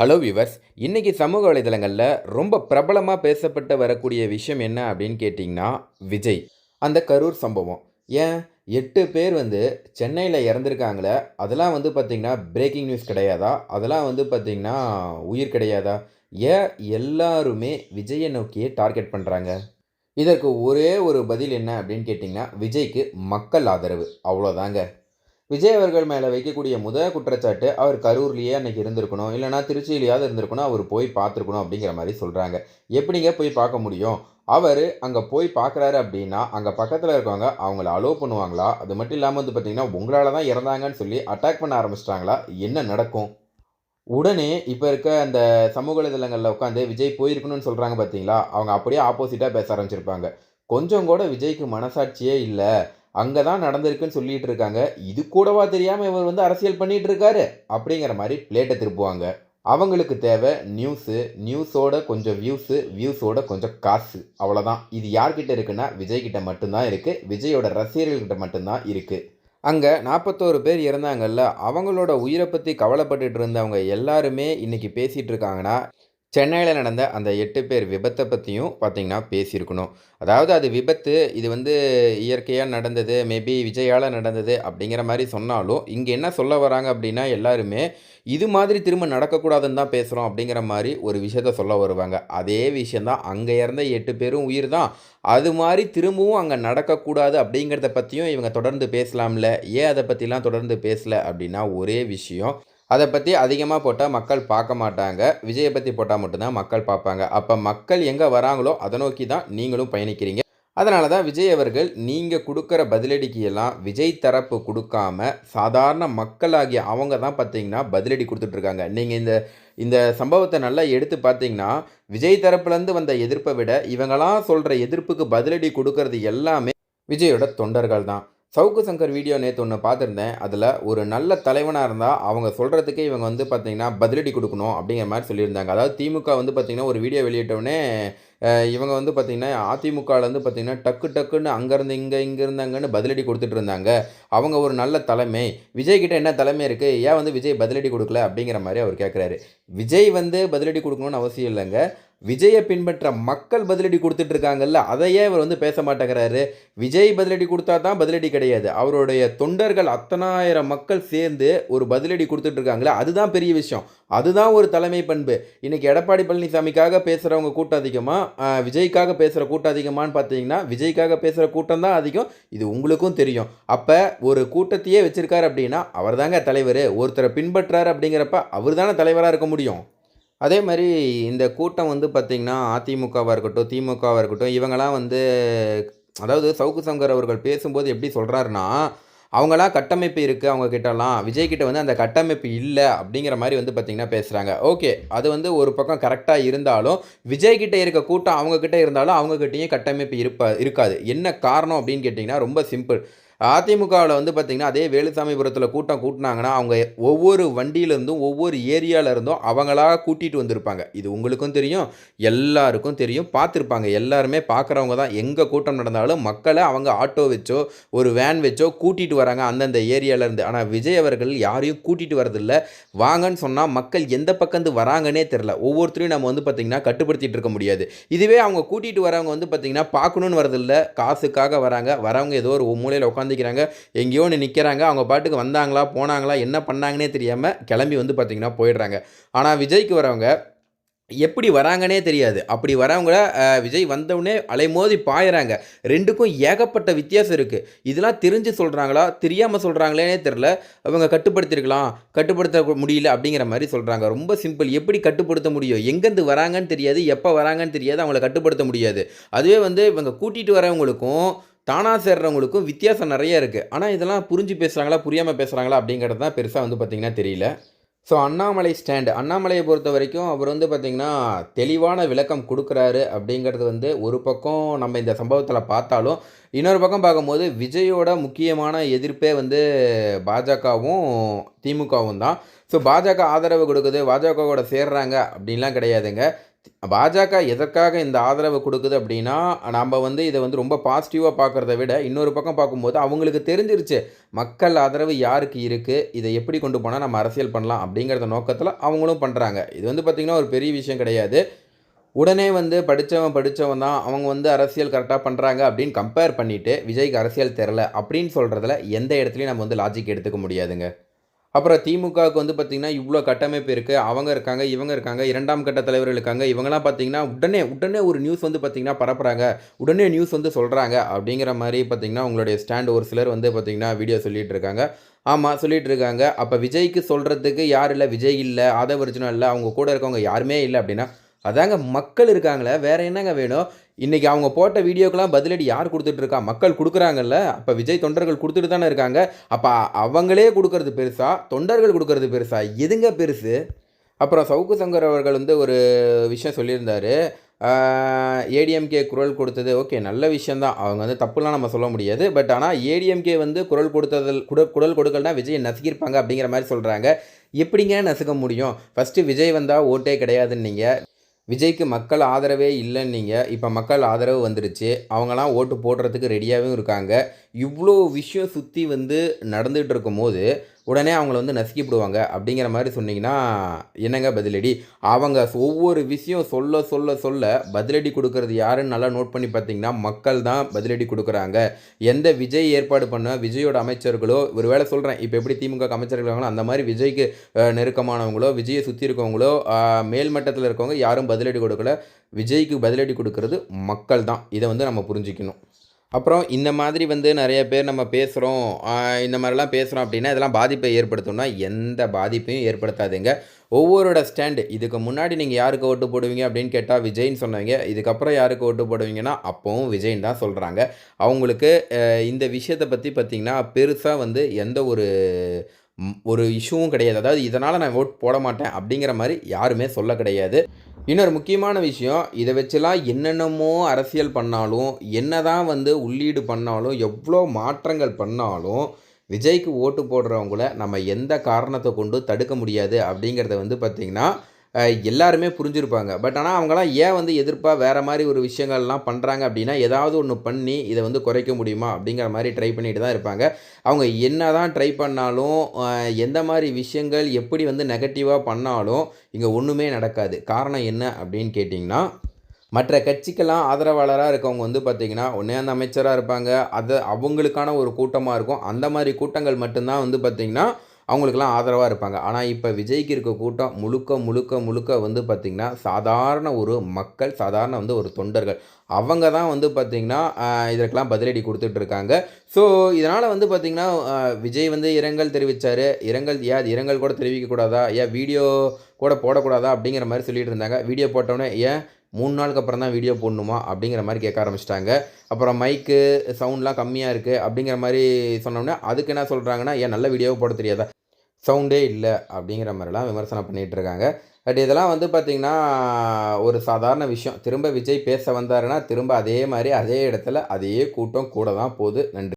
Hello viewers இன்றைக்கி சமூக வலைதளங்களில் ரொம்ப பிரபலமாக பேசப்பட்டு வரக்கூடிய விஷயம் என்ன அப்படின்னு கேட்டிங்கன்னா விஜய். அந்த கரூர் சம்பவம். ஏன்? எட்டு பேர் வந்து சென்னையில் இறந்துருக்காங்களே அதெல்லாம் வந்து பார்த்திங்கன்னா பிரேக்கிங் நியூஸ் கிடையாதா? அதெல்லாம் வந்து பார்த்திங்கன்னா உயிர் கிடையாதா? ஏன் எல்லாருமே விஜயை நோக்கியே டார்கெட் பண்ணுறாங்க இதற்கு ஒரே ஒரு பதில் என்ன அப்படின்னு கேட்டிங்கன்னா விஜய்க்கு மக்கள் ஆதரவு. அவ்வளோதாங்க விஜய் அவர்கள் மேலே வைக்கக்கூடிய முதல் குற்றச்சாட்டு அவர் கரூர்லேயே அன்னைக்கு இருந்திருக்கணும். இல்லைனா திருச்சியிலேயாவது இருந்திருக்கணும். அவர் போய் பார்த்துருக்கணும் அப்படிங்கிற மாதிரி சொல்கிறாங்க எப்படிங்க போய் பார்க்க முடியும்? அவர் அங்கே போய் பார்க்குறாரு அப்படின்னா அங்கே பக்கத்தில் இருக்கவங்க அவங்கள அலோவ் பண்ணுவாங்களா? அது மட்டும் இல்லாமல் வந்து பார்த்திங்கன்னா உங்களால் தான் இறந்தாங்கன்னு சொல்லி அட்டாக் பண்ண ஆரம்பிச்சிட்டாங்களா? என்ன நடக்கும்? உடனே இப்போ இருக்க அந்த சமூக வலைதளங்களில் உட்காந்து விஜய் போயிருக்கணும்னு சொல்கிறாங்க பார்த்தீங்களா அவங்க அப்படியே ஆப்போசிட்டாக பேச ஆரம்பிச்சிருப்பாங்க. கொஞ்சம் கூட விஜய்க்கு மனசாட்சியே இல்லை. அங்கே தான் நடந்திருக்குன்னு சொல்லிட்டு இருக்காங்க இது கூடவா தெரியாமல் இவர் வந்து அரசியல் பண்ணிகிட்டு இருக்காரு அப்படிங்கிற மாதிரி பிளேட்டை திருப்புவாங்க. அவங்களுக்கு தேவை நியூஸு நியூஸோட கொஞ்சம் வியூஸு வியூஸோட கொஞ்சம் காசு. அவ்வளோதான் இது யார்கிட்ட இருக்குன்னா விஜய்கிட்ட மட்டும்தான் இருக்குது விஜயோட ரசிகர்கள்கிட்ட மட்டும்தான் இருக்குது அங்கே நாற்பத்தோரு பேர் இறந்தாங்கல்ல அவங்களோட உயிரை பற்றி கவலைப்பட்டுட்டு இருந்தவங்க எல்லாருமே இன்றைக்கி பேசிகிட்டு இருக்காங்கன்னா சென்னையில் நடந்த அந்த எட்டு பேர் விபத்தை பற்றியும் பார்த்திங்கன்னா பேசியிருக்கணும். அதாவது அது விபத்து இது வந்து இயற்கையாக நடந்தது மேபி விஜயால் நடந்தது அப்படிங்கிற மாதிரி சொன்னாலும் இங்கே என்ன சொல்ல வராங்க அப்படின்னா எல்லாருமே இது மாதிரி திரும்ப நடக்கக்கூடாதுன்னு தான் பேசுகிறோம் அப்படிங்கிற மாதிரி ஒரு விஷயத்த சொல்ல வருவாங்க. அதே விஷயந்தான் அங்கே இறந்த எட்டு பேரும் உயிர் தான் அது மாதிரி திரும்பவும் அங்கே நடக்கக்கூடாது அப்படிங்கிறத பற்றியும் இவங்க தொடர்ந்து பேசலாம்ல. ஏன் அதை பற்றிலாம் தொடர்ந்து பேசலை அப்படின்னா ஒரே விஷயம் அதை பற்றி அதிகமாக போட்டால் மக்கள் பார்க்க மாட்டாங்க. விஜயை பற்றி போட்டால் மட்டும்தான் மக்கள் பார்ப்பாங்க. அப்போ மக்கள் எங்கே வராங்களோ அதை நோக்கி தான் நீங்களும் பயணிக்கிறீங்க. அதனால தான் விஜய் அவர்கள் நீங்கள் கொடுக்குற பதிலடிக்கு எல்லாம் விஜய் தரப்பு கொடுக்காம சாதாரண மக்களாகிய அவங்க தான் பார்த்தீங்கன்னா பதிலடி கொடுத்துட்ருக்காங்க நீங்கள் இந்த இந்த சம்பவத்தை நல்லா எடுத்து பார்த்தீங்கன்னா விஜய் தரப்புலேருந்து வந்த எதிர்ப்பை விட இவங்களாம் சொல்கிற எதிர்ப்புக்கு பதிலடி கொடுக்கறது எல்லாமே விஜயோட தொண்டர்கள் தான். சவுக்கு சங்கர் வீடியோ நேற்று ஒன்று பார்த்துருந்தேன். அதில் ஒரு நல்ல தலைவனாக இருந்தால் அவங்க சொல்கிறதுக்கே இவங்க வந்து பார்த்திங்கன்னா பதிலடி கொடுக்கணும் அப்படிங்கிற மாதிரி சொல்லியிருந்தாங்க. அதாவது திமுக வந்து பார்த்திங்கன்னா ஒரு வீடியோ வெளியிட்டவுடனே இவங்க வந்து பார்த்திங்கன்னா அதிமுகலேருந்து பார்த்திங்கன்னா டக்கு டக்குன்னு அங்கேருந்து இங்கே இங்கே இருந்தாங்கன்னு பதிலடி கொடுத்துட்டு இருந்தாங்க. அவங்க ஒரு நல்ல தலைமை. விஜய்கிட்ட என்ன தலைமை இருக்குது ஏன் வந்து விஜய் பதிலடி கொடுக்கல அப்படிங்கிற மாதிரி அவர் கேட்குறாரு விஜய் வந்து பதிலடி கொடுக்கணும்னு அவசியம் இல்லைங்க. விஜயை பின்பற்ற மக்கள் பதிலடி கொடுத்துட்டு இருக்காங்கல்ல அதையே இவர் வந்து பேச மாட்டேங்கிறாரு. விஜய் பதிலடி கொடுத்தா தான் பதிலடி கிடையாது. அவருடைய தொண்டர்கள் அத்தனாயிரம் மக்கள் சேர்ந்து ஒரு பதிலடி கொடுத்துட்டு இருக்காங்களே அதுதான் பெரிய விஷயம். அதுதான் ஒரு தலைமை பண்பு. இன்றைக்கி எடப்பாடி பழனிசாமிக்காக பேசுகிறவங்க கூட்டம் அதிகமாக விஜய்க்காக பேசுகிற கூட்டம் அதிகமானு பார்த்தீங்கன்னா விஜய்க்காக பேசுகிற கூட்டம் தான் அதிகம். இது உங்களுக்கும் தெரியும். அப்போ ஒரு கூட்டத்தையே வச்சுருக்காரு அப்படின்னா அவர் தாங்க தலைவர். ஒருத்தரை பின்பற்றாரு அப்படிங்கிறப்ப அவர் தானே தலைவராக இருக்க முடியும். அதே மாதிரி இந்த கூட்டம் வந்து பார்த்திங்கன்னா அதிமுகவாக இருக்கட்டும் திமுகவாக இருக்கட்டும் இவங்களாம் வந்து அதாவது சவுக்கு சங்கர் அவர்கள் பேசும்போது எப்படி சொல்கிறாருன்னா அவங்களாம் கட்டமைப்பு இருக்குது அவங்க கிட்டலாம். விஜய் கிட்ட வந்து அந்த கட்டமைப்பு இல்லை அப்படிங்கிற மாதிரி வந்து பார்த்திங்கன்னா பேசுகிறாங்க ஓகே அது வந்து ஒரு பக்கம் கரெக்டாக இருந்தாலும் விஜய் கிட்ட இருக்க கூட்டம் அவங்கக்கிட்ட இருந்தாலும் அவங்கக்கிட்டேயும் கட்டமைப்பு இருப்பா இருக்காது. என்ன காரணம் அப்படின்னு கேட்டிங்கன்னா ரொம்ப சிம்பிள். அதிமுகவில் வந்து பார்த்திங்கன்னா அதே வேலுசாமிபுரத்தில் கூட்டம் கூட்டினாங்கன்னா அவங்க ஒவ்வொரு வண்டியிலேருந்தும் ஒவ்வொரு ஏரியாவிலேருந்தும் அவங்களாக கூட்டிகிட்டு வந்திருப்பாங்க. இது உங்களுக்கும் தெரியும் எல்லாருக்கும் தெரியும் பார்த்துருப்பாங்க. எல்லாருமே பார்க்குறவங்க தான் எங்கே கூட்டம் நடந்தாலும் மக்களை அவங்க ஆட்டோ வச்சோ ஒரு வேன் வச்சோ கூட்டிகிட்டு வராங்க அந்தந்த ஏரியாவிலேருந்து. ஆனால் விஜய் அவர்கள் யாரையும் கூட்டிகிட்டு வரதில்ல. வாங்கன்னு சொன்னால் மக்கள் எந்த பக்கந்து வராங்கன்னே தெரில ஒவ்வொருத்தரையும் நம்ம வந்து பார்த்திங்கன்னா கட்டுப்படுத்திகிட்டு இருக்க முடியாது. இதுவே அவங்க கூட்டிகிட்டு வரவங்க வந்து பார்த்திங்கன்னா பார்க்கணுன்னு வரதில்லை. காசுக்காக வராங்க. வரவங்க ஏதோ ஒரு மூலையில் உட்காந்து உட்காந்துக்கிறாங்க எங்கேயோ ஒன்று நிற்கிறாங்க அவங்க பாட்டுக்கு வந்தாங்களா போனாங்களா என்ன பண்ணாங்கன்னே தெரியாமல் கிளம்பி வந்து பார்த்திங்கன்னா போயிடுறாங்க. ஆனால் விஜய்க்கு வரவங்க எப்படி வராங்கன்னே தெரியாது. அப்படி வரவங்கள விஜய் வந்தவுடனே அலைமோதி பாயிறாங்க. ரெண்டுக்கும் ஏகப்பட்ட வித்தியாசம் இருக்குது இதெல்லாம் தெரிஞ்சு சொல்கிறாங்களா தெரியாமல் சொல்கிறாங்களேனே தெரில அவங்க கட்டுப்படுத்திருக்கலாம் கட்டுப்படுத்த முடியல அப்படிங்கிற மாதிரி சொல்கிறாங்க ரொம்ப சிம்பிள் எப்படி கட்டுப்படுத்த முடியும்? எங்கேருந்து வராங்கன்னு தெரியாது எப்போ வராங்கன்னு தெரியாது அவங்கள கட்டுப்படுத்த முடியாது. அதுவே வந்து இவங்க கூட்டிகிட்டு வரவங்களுக்கும் தானாக சேர்றவங்களுக்கும் வித்தியாசம் நிறைய இருக்குது ஆனால் இதெல்லாம் புரிஞ்சு பேசுகிறாங்களா புரியாமல் பேசுகிறாங்களா அப்படிங்கிறது தான் பெருசாக வந்து பார்த்திங்கன்னா தெரியல. ஸோ அண்ணாமலை ஸ்டாண்டு அண்ணாமலையை பொறுத்த வரைக்கும் அவர் வந்து பார்த்திங்கன்னா தெளிவான விளக்கம் கொடுக்குறாரு அப்படிங்கிறது வந்து ஒரு பக்கம் நம்ம இந்த சம்பவத்தில் பார்த்தாலும் இன்னொரு பக்கம் பார்க்கும்போது விஜயோட முக்கியமான எதிர்ப்பே வந்து பாஜகவும் திமுகவும் தான். ஸோ பாஜக ஆதரவு கொடுக்குது பாஜகவோட சேர்றாங்க அப்படின்லாம் கிடையாதுங்க. பாஜக எதற்காக இந்த ஆதரவு கொடுக்குது அப்படின்னா நம்ம வந்து இதை வந்து ரொம்ப பாசிட்டிவாக பார்க்குறத விட இன்னொரு பக்கம் பார்க்கும்போது அவங்களுக்கு தெரிஞ்சிருச்சு மக்கள் ஆதரவு யாருக்கு இருக்குது இதை எப்படி கொண்டு போனால் நம்ம அரசியல் பண்ணலாம் அப்படிங்கிறத நோக்கத்தில் அவங்களும் பண்ணுறாங்க இது வந்து பார்த்திங்கன்னா ஒரு பெரிய விஷயம் கிடையாது. உடனே வந்து படித்தவன் படித்தவன் தான் அவங்க வந்து அரசியல் கரெக்டாக பண்ணுறாங்க அப்படின்னு கம்பேர் பண்ணிவிட்டு விஜய்க்கு அரசியல் தெரில அப்படின்னு சொல்கிறதுல எந்த இடத்துலையும் நம்ம வந்து லாஜிக் எடுத்துக்க முடியாதுங்க. அப்புறம் திமுகவுக்கு வந்து பார்த்திங்கன்னா இவ்வளோ கட்டமைப்பு இருக்குது அவங்க இருக்காங்க இவங்க இருக்காங்க இரண்டாம் கட்ட தலைவர்கள் இருக்காங்க. இவங்கெல்லாம் பார்த்திங்கன்னா உடனே உடனே ஒரு நியூஸ் வந்து பார்த்திங்கன்னா பரப்புகிறாங்க உடனே நியூஸ் வந்து சொல்கிறாங்க அப்படிங்கிற மாதிரி பார்த்திங்கன்னா உங்களுடைய ஸ்டாண்ட் ஒரு சிலர் வந்து பார்த்திங்கன்னா வீடியோ சொல்லிகிட்டு இருக்காங்க. ஆமாம் சொல்லிகிட்டு இருக்காங்க. அப்போ விஜய்க்கு சொல்கிறதுக்கு யார் இல்லை? விஜய் இல்லை. ஆதவர்ஜுனா இல்லை. அவங்க கூட இருக்கவங்க யாருமே இல்லை அப்படின்னா அதாங்க மக்கள் இருக்காங்களே வேற என்னங்க வேணும்? இன்றைக்கி அவங்க போட்ட வீடியோக்கெல்லாம் பதிலடி யார் கொடுத்துட்டு இருக்கா? மக்கள் கொடுக்குறாங்கல்ல அப்போ விஜய் தொண்டர்கள் கொடுத்துட்டு தானே இருக்காங்க. அப்போ அவங்களே கொடுக்கறது பெருசா தொண்டர்கள் கொடுக்கறது பெருசா? எதுங்க பெருசு? அப்புறம் சவுக்கு சங்கர் அவர்கள் வந்து ஒரு விஷயம் சொல்லியிருந்தார். ஏடிஎம்கே குரல் கொடுத்தது ஓகே நல்ல விஷயந்தான் அவங்க வந்து தப்புலாம் நம்ம சொல்ல முடியாது. பட் ஆனால் ஏடிஎம்கே வந்து குரல் கொடுத்ததில் குட குரல் கொடுக்கலனா விஜய் நசுக்கியிருப்பாங்க அப்படிங்கிற மாதிரி சொல்கிறாங்க எப்படிங்க நசுக்க முடியும்? ஃபஸ்ட்டு விஜய் வந்தால் ஓட்டே கிடையாதுன்னீங்க. விஜய்க்கு மக்கள் ஆதரவே இல்லைன்னீங்க. இப்போ மக்கள் ஆதரவு வந்துருச்சு. அவங்களாம் ஓட்டு போடுறதுக்கு ரெடியாகவும் இருக்காங்க. இவ்வளோ விஷயம் சுற்றி வந்து நடந்துகிட்டு இருக்கும்போது உடனே அவங்கள வந்து நசுக்கிவிடுவாங்க அப்படிங்கிற மாதிரி சொன்னீங்கன்னா என்னங்க பதிலடி? அவங்க ஒவ்வொரு விஷயம் சொல்ல சொல்ல சொல்ல பதிலடி கொடுக்கறது யாருன்னு நல்லா நோட் பண்ணி பார்த்தீங்கன்னா மக்கள் தான் பதிலடி கொடுக்குறாங்க. எந்த விஜய் ஏற்பாடு பண்ண விஜயோட அமைச்சர்களோ ஒரு வேளை சொல்கிறேன் இப்போ எப்படி திமுக அமைச்சர்கள் இருக்காங்களோ அந்த மாதிரி விஜய்க்கு நெருக்கமானவங்களோ விஜயை சுற்றி இருக்கவங்களோ மேல்மட்டத்தில் இருக்கவங்க யாரும் பதிலடி கொடுக்கல. விஜய்க்கு பதிலடி கொடுக்கறது மக்கள் தான். இதை வந்து நம்ம புரிஞ்சுக்கணும். அப்புறம் இந்த மாதிரி வந்து நிறைய பேர் நம்ம பேசுகிறோம் இந்த மாதிரிலாம் பேசுகிறோம் அப்படின்னா இதெல்லாம் பாதிப்பை ஏற்படுத்தும்னா எந்த பாதிப்பையும் ஏற்படுத்தாதுங்க. ஒவ்வொருட ஸ்டாண்டு இதுக்கு முன்னாடி நீங்கள் யாருக்கு ஓட்டு போடுவீங்க அப்படின்னு கேட்டால் விஜய்ன்னு சொன்னாங்க இதுக்கப்புறம் யாருக்கு ஓட்டு போடுவீங்கன்னா அப்போவும் விஜய்ன்னு தான் சொல்கிறாங்க அவங்களுக்கு இந்த விஷயத்தை பற்றி பார்த்திங்கன்னா பெருசாக வந்து எந்த ஒரு ஒரு இஷ்யூவும் கிடையாது. அதாவது இதனால் நான் ஓட் போட மாட்டேன் அப்படிங்கிற மாதிரி யாருமே சொல்ல கிடையாது. இன்னொரு முக்கியமான விஷயம் இதை வச்சுலாம் என்னென்னமோ அரசியல் பண்ணாலும் என்னதான் வந்து உள்ளீடு பண்ணாலும் எவ்வளோ மாற்றங்கள் பண்ணாலும் விஜய்க்கு ஓட்டு போடுறவங்கள நம்ம எந்த காரணத்தை கொண்டு தடுக்க முடியாது அப்படிங்கிறத வந்து பார்த்திங்கன்னா எல்லாருமே புரிஞ்சிருப்பாங்க. பட் ஆனால் அவங்களாம் ஏன் வந்து எதிர்ப்பாக வேறு மாதிரி ஒரு விஷயங்கள்லாம் பண்ணுறாங்க அப்படின்னா ஏதாவது ஒன்று பண்ணி இதை வந்து குறைக்க முடியுமா அப்படிங்கிற மாதிரி ட்ரை பண்ணிட்டு தான் இருப்பாங்க. அவங்க என்ன தான் ட்ரை பண்ணாலும் எந்த மாதிரி விஷயங்கள் எப்படி வந்து நெகட்டிவாக பண்ணாலும் இங்கே ஒன்றுமே நடக்காது. காரணம் என்ன அப்படின்னு கேட்டிங்கன்னா மற்ற கட்சிக்கெல்லாம் ஆதரவாளராக இருக்கவங்க வந்து பார்த்திங்கன்னா ஒன்றே அந்த அமைச்சராக இருப்பாங்க. அது அவங்களுக்கான ஒரு கூட்டமாக இருக்கும். அந்த மாதிரி கூட்டங்கள் மட்டும்தான் வந்து பார்த்திங்கன்னா அவங்களுக்கெல்லாம் ஆதரவாக இருப்பாங்க. ஆனால் இப்போ விஜய்க்கு இருக்க கூட்டம் முழுக்க முழுக்க முழுக்க வந்து பார்த்திங்கன்னா சாதாரண ஒரு மக்கள் சாதாரண வந்து ஒரு தொண்டர்கள். அவங்க தான் வந்து பார்த்திங்கன்னா இதற்கெல்லாம் பதிலடி கொடுத்துட்ருக்காங்க ஸோ இதனால் வந்து பார்த்திங்கன்னா விஜய் வந்து இரங்கல் தெரிவித்தார் இரங்கல் ஏன் இரங்கல் கூட தெரிவிக்கக்கூடாதா ஏன் வீடியோ கூட போடக்கூடாதா? அப்படிங்கிற மாதிரி சொல்லிட்டு இருந்தாங்க. வீடியோ போட்டோன்னே ஏன் மூணு நாளுக்கு அப்புறம் தான் வீடியோ போடணுமா? அப்படிங்கிற மாதிரி கேட்க ஆரம்பிச்சிட்டாங்க. அப்புறம் மைக்கு சவுண்ட்லாம் கம்மியாக இருக்குது அப்படிங்கிற மாதிரி சொன்னோன்னே அதுக்கு என்ன சொல்கிறாங்கன்னா ஏன் நல்ல வீடியோவை போட தெரியாதா? சவுண்டே இல்லை அப்படிங்கிற மாதிரிலாம் விமர்சனம் பண்ணிகிட்டு இருக்காங்க பட் இதெல்லாம் வந்து பார்த்திங்கன்னா ஒரு சாதாரண விஷயம். திரும்ப விஜய் பேச வந்தாருன்னா திரும்ப அதே மாதிரி அதே இடத்துல அதே கூட்டம் கூட தான் போகுது. நன்றி.